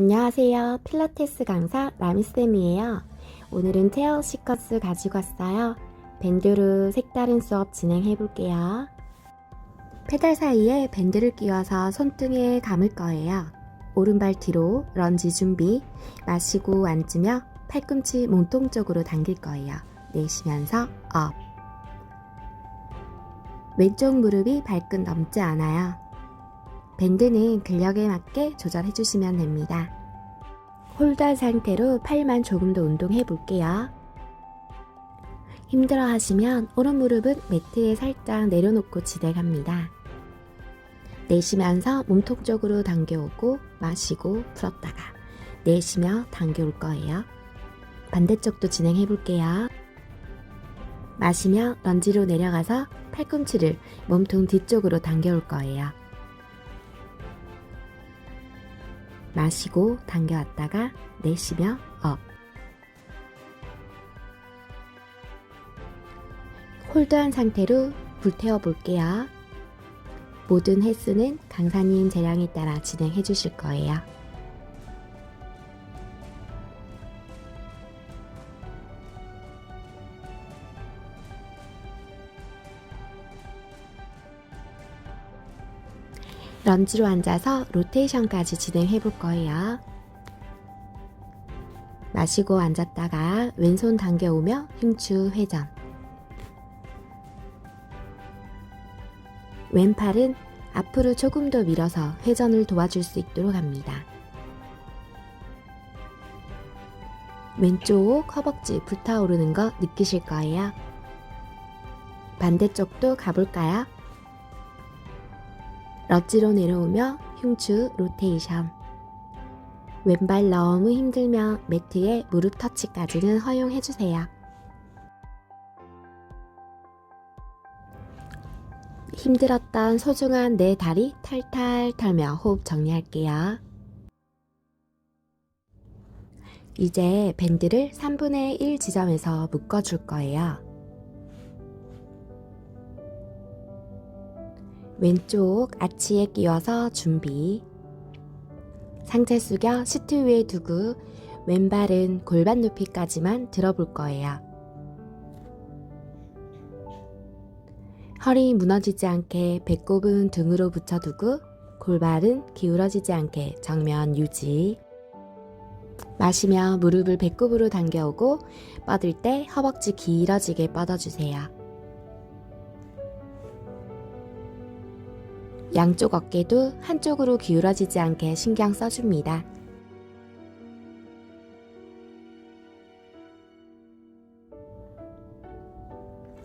안녕하세요. 필라테스 강사 라미쌤이에요. 오늘은 체어 시커스 가지고 왔어요. 밴드로 색다른 수업 진행해 볼게요. 페달 사이에 밴드를 끼워서 손등에 감을 거예요. 오른발 뒤로 런지 준비. 마시고 앉으며 팔꿈치 몸통 쪽으로 당길 거예요. 내쉬면서 업. 왼쪽 무릎이 발끝 넘지 않아요. 밴드는 근력에 맞게 조절해 주시면 됩니다. 홀더 상태로 팔만 조금 더 운동해 볼게요. 힘들어 하시면 오른 무릎은 매트에 살짝 내려놓고 지대갑니다. 내쉬면서 몸통 쪽으로 당겨오고 마시고 풀었다가 내쉬며 당겨올 거예요. 반대쪽도 진행해 볼게요. 마시며 런지로 내려가서 팔꿈치를 몸통 뒤쪽으로 당겨올 거예요. 마시고 당겨왔다가 내쉬며 업. 홀드한 상태로 불태워 볼게요. 모든 횟수는 강사님 재량에 따라 진행해 주실 거예요. 런지로 앉아서 로테이션까지 진행해 볼 거예요. 마시고 앉았다가 왼손 당겨오며 흉추 회전. 왼팔은 앞으로 조금 더 밀어서 회전을 도와줄 수 있도록 합니다. 왼쪽 허벅지 불타오르는 거 느끼실 거예요. 반대쪽도 가볼까요? 럭지로 내려오며 흉추 로테이션. 왼발 너무 힘들면 매트에 무릎 터치까지는 허용해주세요. 힘들었던 소중한 내 다리 탈탈 털며 호흡 정리할게요. 이제 밴드를 3분의 1 지점에서 묶어줄 거예요. 왼쪽 아치에 끼워서 준비. 상체 숙여 시트 위에 두고 왼발은 골반 높이까지만 들어볼 거예요. 허리 무너지지 않게 배꼽은 등으로 붙여두고 골반은 기울어지지 않게 정면 유지. 마시며 무릎을 배꼽으로 당겨오고 뻗을 때 허벅지 길어지게 뻗어주세요. 양쪽 어깨도 한쪽으로 기울어지지 않게 신경 써줍니다.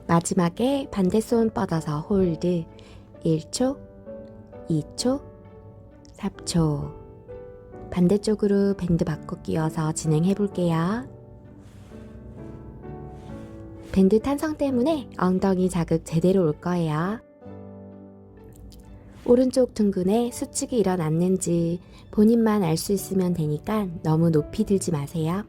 마지막에 반대 손 뻗어서 홀드 1초, 2초, 3초. 반대쪽으로 밴드 바꿔 끼워서 진행해 볼게요. 밴드 탄성 때문에 엉덩이 자극 제대로 올 거예요. 오른쪽 둥근에 수축이 일어났는지 본인만 알 수 있으면 되니까 너무 높이 들지 마세요.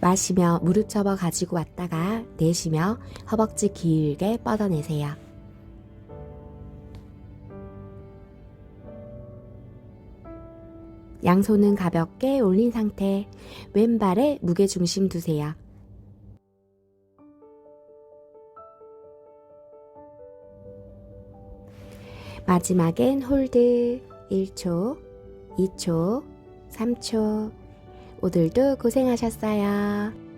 마시며 무릎 접어 가지고 왔다가 내쉬며 허벅지 길게 뻗어내세요. 양손은 가볍게 올린 상태, 왼발에 무게 중심 두세요. 마지막엔 홀드 1초, 2초, 3초. 오늘도 고생하셨어요.